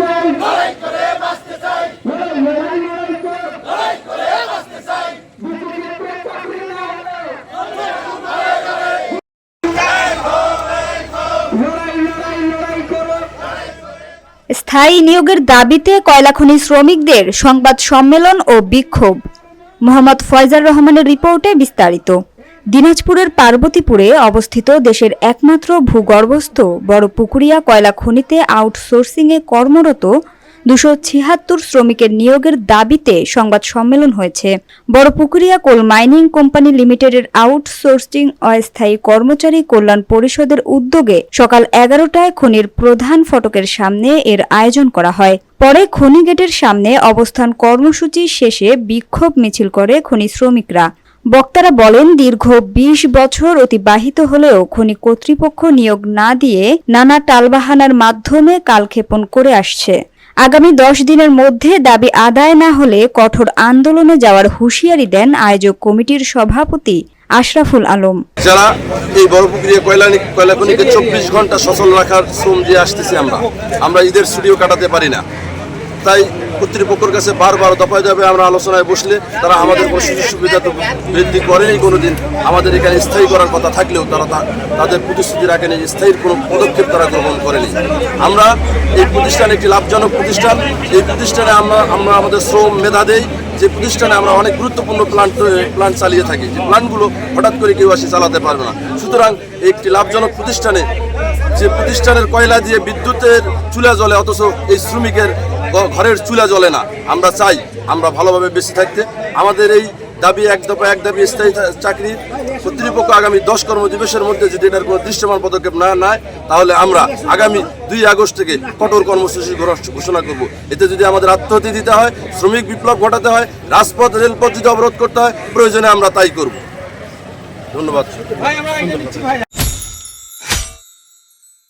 চাই। লড়াই করে বাঁচতে চাই। লড়াই লড়াই লড়াই লড়াই করে বাঁচতে চাই। বিজেপির চাকরি না হলে। লড়াই লড়াই লড়াই করো। স্থায়ী নিয়োগের দাবিতে কয়লাখনি শ্রমিকদের সংবাদ সম্মেলন ও বিক্ষোভ। মোহাম্মদ ফয়জার রহমানের রিপোর্টে বিস্তারিত। দিনাজপুরের পার্বতীপুরে অবস্থিত দেশের একমাত্র ভূগর্ভস্থ বড় পুকুরিয়া কয়লা খনিতে আউটসোর্সিংয়ে কর্মরত দুশো ছিয়াত্তর শ্রমিকের নিয়োগের দাবিতে সংবাদ সম্মেলন হয়েছে। Barapukuria coal mining company লিমিটেডের আউটসোর্সিং অস্থায়ী কর্মচারী কল্যাণ পরিষদের উদ্যোগে সকাল এগারোটায় খনির প্রধান ফটকের সামনে এর আয়োজন করা হয়। পরে খনি গেটের সামনে অবস্থান কর্মসূচি শেষে বিক্ষোভ মিছিল করে খনি শ্রমিকরা। বক্তারা বলেন, দীর্ঘ ২০ বছর অতিবাহিত হলেও খনি কর্তৃপক্ষ নিয়োগ না দিয়ে নানা টালবাহানার মাধ্যমে কালক্ষেপণ করে আসছে। আগামী দশ দিনের মধ্যে দাবি আদায় না হলে কঠোর আন্দোলনে যাওয়ার হুঁশিয়ারি দেন আয়োজক কমিটির সভাপতি আশরাফুল আলম। যারা এই বড় পুকুরিয়া কয়লা কয়লা খনিকে চব্বিশ ঘণ্টা সচল রাখার শ্রম দিয়ে আসতেছি আমরা। আমরা ঈদের ছুটিও কাটাতে পারি না। তাই কর্তৃপক্ষের কাছে বারবার দফায় যাবে, আমরা আলোচনায় বসলে তারা আমাদের কোনো সুযোগ সুবিধা তো বৃদ্ধি করেনি কোনোদিন। আমাদের এখানে স্থায়ী করার কথা থাকলেও তারা তাদের প্রতিশ্রুতি রাখেনি স্থায়ীর কোনো পদক্ষেপ তারা গ্রহণ করেনি। আমরা এই প্রতিষ্ঠান একটি লাভজনক প্রতিষ্ঠান। এই প্রতিষ্ঠানে আমরা আমরা আমাদের শ্রম মেধা দেই। যে প্রতিষ্ঠানে আমরা অনেক গুরুত্বপূর্ণ প্ল্যান্ট প্ল্যান্ট চালিয়ে থাকি। যে প্ল্যান্টগুলো হঠাৎ করে কেউ আসে চালাতে পারবে না। সুতরাং একটি লাভজনক প্রতিষ্ঠানে যে প্রতিষ্ঠানের কয়লা দিয়ে বিদ্যুতের চুলা জ্বলে, অথচ এই শ্রমিকের ঘরের চুলা জ্বলে না। আমরা চাই আমরা ভালোভাবে বেঁচে থাকতে। আমাদের এই দাবি এক দফা এক দাবি স্থায়ী চাকরি। কর্তৃপক্ষ আগামী দশ কর্মদিবসের মধ্যে যদি এটার কোনো দৃশ্যমান পদক্ষেপ না নেয়, তাহলে আমরা আগামী দুই আগস্ট থেকে কঠোর কর্মসূচি ঘোষ- ঘোষণা করব। এতে যদি আমাদের আত্মহত্যা দিতে হয়, শ্রমিক বিপ্লব ঘটাতে হয়, রাজপথ রেলপথ যদি অবরোধ করতে হয়, প্রয়োজনে আমরা তাই করব। ধন্যবাদ